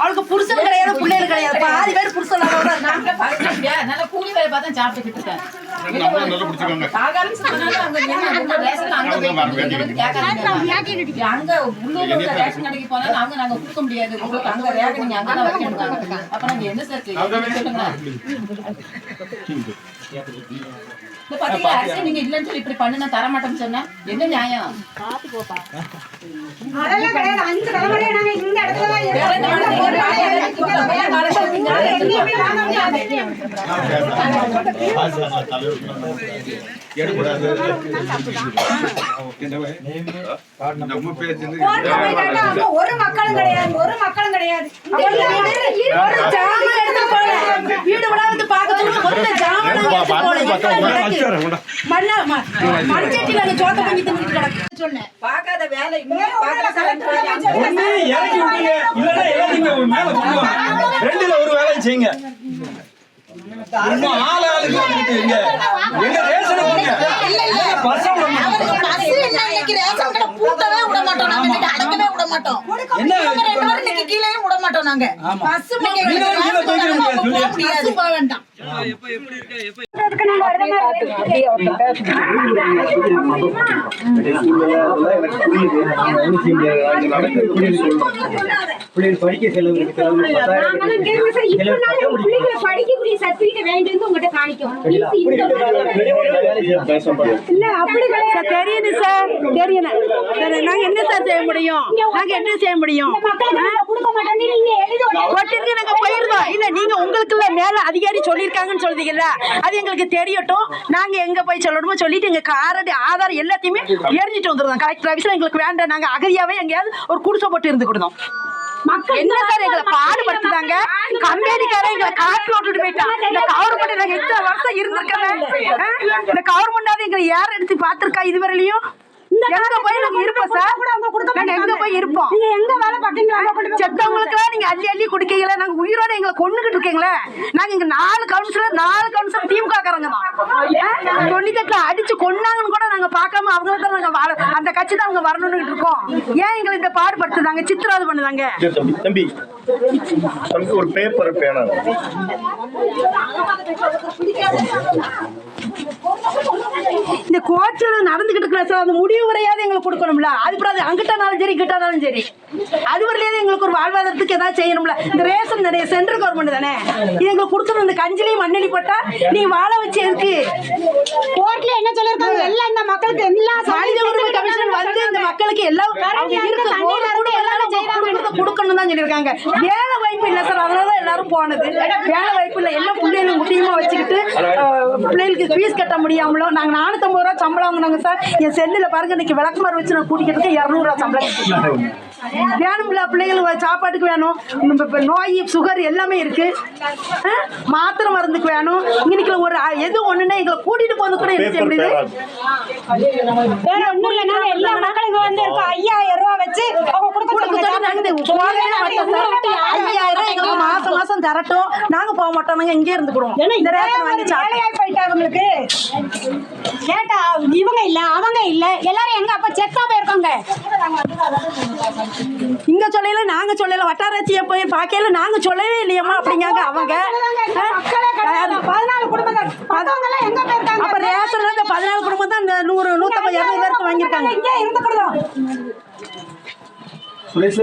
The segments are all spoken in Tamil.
அவளுக்கு புருஷன் கிடையாது பிள்ளைகள் கிடையாது. பாதி பேர் புருஷன் நல்ல கூலி வேலை பார்த்து சாப்பிட்டுக்கிட்டு இருக்கேன். அங்க ரேஷன் அங்க ரேஷன் கடைக்கு போனாலும் நாங்க கொடுக்க முடியாது. உங்களுக்கு அங்க நீங்க வைக்கணுங்க அப்ப நாங்க என்ன சார் இந்த பாத்தீங்களா? அரிசி நீங்க இல்லைன்னு சொல்லி இப்படி பண்ணு நான் தர மாட்டேன்னு சொன்னா என்ன நியாயம்? அதெல்லாம் கிடையாது. அஞ்சு தலைமுறையா நாங்க இந்த இடத்துல தான் வேற என்ன இருக்கோம். பண்ணுறீங்க? வேற காலத்துல இருக்கீங்க. எங்கேயுமே வாங்க முடியாது. நம்ம பேச்சு கோர்ட்ல போய் கேட்டா அவங்க ஒரு மக்களும் கிடையாது ஒரு மக்களும் கிடையாது ஒரு வீடு விட வந்து பார்க்க சொல்லி மொத்த மண்ணா ம- அந்த சோத்த பண்ணி தின்னுட்டு கிடக்கு சொன்னேன் பார்க்காத வேலை இன்னும் பார்க்காத வேலை இறக்கி விட்டீங்க இல்லைன்னா எல்லாத்தையுமே மேல கொண்டு ரெண்டுல ஒரு வேலையை செய்யுங்க. ஆள் ஆளுக்கு வந்துட்டு இங்க. எங்க ரேஷனை கொடுங்க என்ன? படிக்க செலவு படிக்கக்கூடிய உங்ககிட்ட காணிக்கும். இல்ல, அப்படி கிடையாது. தெரியுது சார் தெரியும் சரி, நாங்க என்ன சார் செய்ய முடியும்? நாங்க என்ன செய்ய முடியும்? மக்களுக்கு நாங்க போயிருந்தோம். இல்ல நீங்க உங்களுக்குள்ள மேல அதிகாரி சொல்லியிருக்காங்கன்னு சொல்றீங்கல்ல. அது எங்களுக்கு தெரியட்டும் நாங்க எங்க போய் சொல்லணுமோ சொல்லிட்டு எங்க காரடி ஆதார் எல்லாத்தையுமே எரிஞ்சிட்டு வந்துருந்தோம் கலெக்டர் ஆஃபீஸ்ல எங்களுக்கு வேண்டாம். நாங்க அகதியாவே எங்கேயாவது ஒரு குடிசை போட்டு இருந்துக்கிட்டோம் என்ன சார் எங்களை பாடுபடுத்துதாங்க கம்பெனிக்காரன் எங்களை காட்டு விட்டுட்டு போயிட்டான் இந்த கவர்மெண்ட் நாங்க எத்தனை வருஷம் இருந்திருக்கோம். ஆ? இந்த கவர்மெண்டாவது எங்களை யார் எடுத்து பார்த்திருக்கா? இதுவரையிலையும்? எங்க போய் நாங்க இருப்போம் சார்? நாங்க எங்க போய் இருப்போம்? நீங்க எங்க வேலை நீங்க அள்ளி அள்ளி குடிக்கீங்களா நாங்க உயிரோட எங்களை கொண்டுகிட்டு இருக்கீங்களே? நாங்க இங்க நாலு கவுன்சிலர் நாலு கவுன்சிலர் திமுக காரங்க தான். தொண்ணூத்தெட்டுல அடிச்சு கொன்னாங்கன்னு கூட நாங்க பார்க்காம அவங்க தான் நாங்க வாழ- அந்த கட்சி தான் அவங்க வரணும்னு இருக்கோம். ஏன் எங்களை இந்த பாடுபடுத்துதாங்க சித்திரவதை பண்ணுதாங்க தம்பி தம்பி தம்பி ஒரு பேப்பர் பேனா இந்த கோர்ட்ல நடந்துகிட்டு இருக்கிற சார் அந்த முடிவு வரையாவது எங்களுக்கு கொடுக்கணும்ல. அது அப்புறம் அது அங்கிட்டானாலும் சரி இங்கிட்டானாலும் சரி. அது வரலையாவது எங்களுக்கு ஒரு வாழ்வாதாரத்துக்கு ஏதாவது செய்யணும்ல. இந்த ரேஷன் தானே சென்ட்ரல் கவர்மெண்ட் தானே? இது எங்களுக்கு கொடுக்கணும் இந்த கஞ்சிலையும் மண்ணெண்ணி போட்டா நீ வாழ வச்சு இருக்கு கோர்ட்ல என்ன சொல்லிருக்காங்க எல்லாம் இந்த மக்களுக்கு எல்லா மனித உரிமை கமிஷன் வந்து இந்த மக்களுக்கு எல்லாம் இருக்க கொடுக்கணும் தான் சொல்லியிருக்காங்க. வேலை வாய்ப்பு இல்லை சார். அதனாலதான் எல்லாரும் போனது. வேலை வாய்ப்பு இல்லை. எல்லாம் பிள்ளைகளும் முக்கியமாக வச்சுக்கிட்டு பிள்ளைகளுக்கு ஃபீஸ் கட்ட முடியாமலோ நாங்கள் நானூற்றம்பது ரூபா சம்பளம் வாங்கினாங்க சார். என் செல்லில் பாருங்க இன்னைக்கு விளக்குமாறு வச்சு நான் கூட்டிக்கிறதுக்கு இரநூறுவா சம்பளம். வேணும்ல பிள்ளைகளுக்கு சாப்பாட்டுக்கு வேணும். இப்ப நோய் சுகர் எல்லாமே இருக்கு. அஹ், மாத்திரை மருந்துக்கு வேணும். இன்னைக்கு ஒரு எது ஒண்ணுன்னா எங்களை கூட்டிட்டு போறது கூட என்ன செய்ய பேப்பர் முடியுது. பேனா வேற ஒண்ணும் இல்ல நாங்க எல்லா மக்களுக்கும் வந்து இருக்கோம். ஐயாயிரம் ரூபாய் வச்சு அவங்க கொடுக்க. ஐயாயிரம் எங்களுக்கு மாசம் மாசம் தரட்டும். நாங்க போக மாட்டோம். நாங்க இங்கே இருந்துக்கிறோம் இந்த ரேஷன் வாங்கி வேலையாய் போயிட்டா அவங்களுக்கு கேட்டா இவங்க இல்ல அவங்க இல்ல. எல்லாரும் எங்க அப்ப செத்தா போயிருக்காங்க. இங்க சொல்லல நாங்க சொல்லல வட்டாராட்சியை போய் பார்க்கல நாங்க சொல்லவே இல்லையம்மா அப்படிங்காங்க அவங்க. அப்ப ரேஷன்ல இந்த பதினாலு குடும்பம் தான் நூறு நூத்தம்பது இருநூறு பேருக்கு வாங்கியிருக்காங்க. இங்கே இருந்துக்கிறோம் சுரேஷ்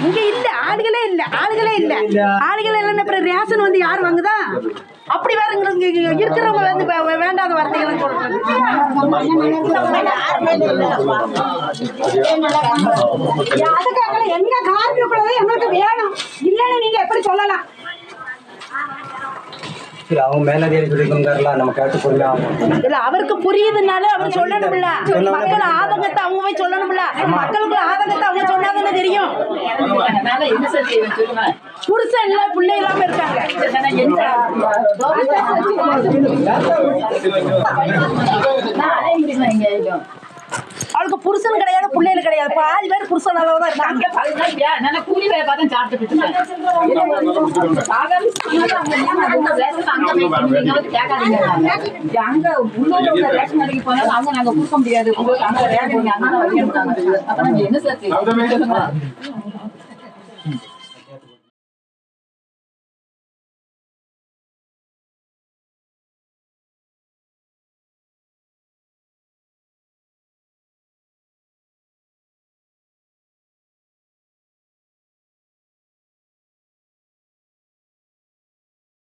இங்க இல்ல. ஆளுகளே இல்ல ஆளுகளே இல்ல. ஆளுகளே இல்லைன்னா அப்புறம் ரேஷன் வந்து யார் வாங்குதா? அப்படி வேற இங்க இருக்கிறவங்க வந்து வேண்டாத வார்த்தைகளை சொல்றாங்க. அதுக்காக எங்க கார்மிக்குள்ளதை எங்களுக்கு வேணும். இல்லன்னு நீங்க எப்படி சொல்லலாம்? அவங்க நம்ம கேட்டு இல்ல அவருக்கு புரியுதுனால அவர் சொல்லணும்ல. மக்கள் ஆதங்கத்தை அவங்க போய் சொல்லணும்ல. மக்களுக்கு ஆதங்கத்தை அவங்க சொன்னாதானே தெரியும். புருஷன் இல்ல பிள்ளை இல்லாம இருக்காங்க அவளுக்கு புருஷன் கிடையாது பிள்ளைகள் கிடையாது. பாதி பேர் புருஷனால தான் இருக்காங்க. கூலி வேலை பார்த்தா சாப்பிட்டு அவங்க அங்க உள்ளூர்ல உள்ள ரேஷன் கடைக்கு போனாலும் அவங்க நாங்க கொடுக்க முடியாது அங்க என்ன சார்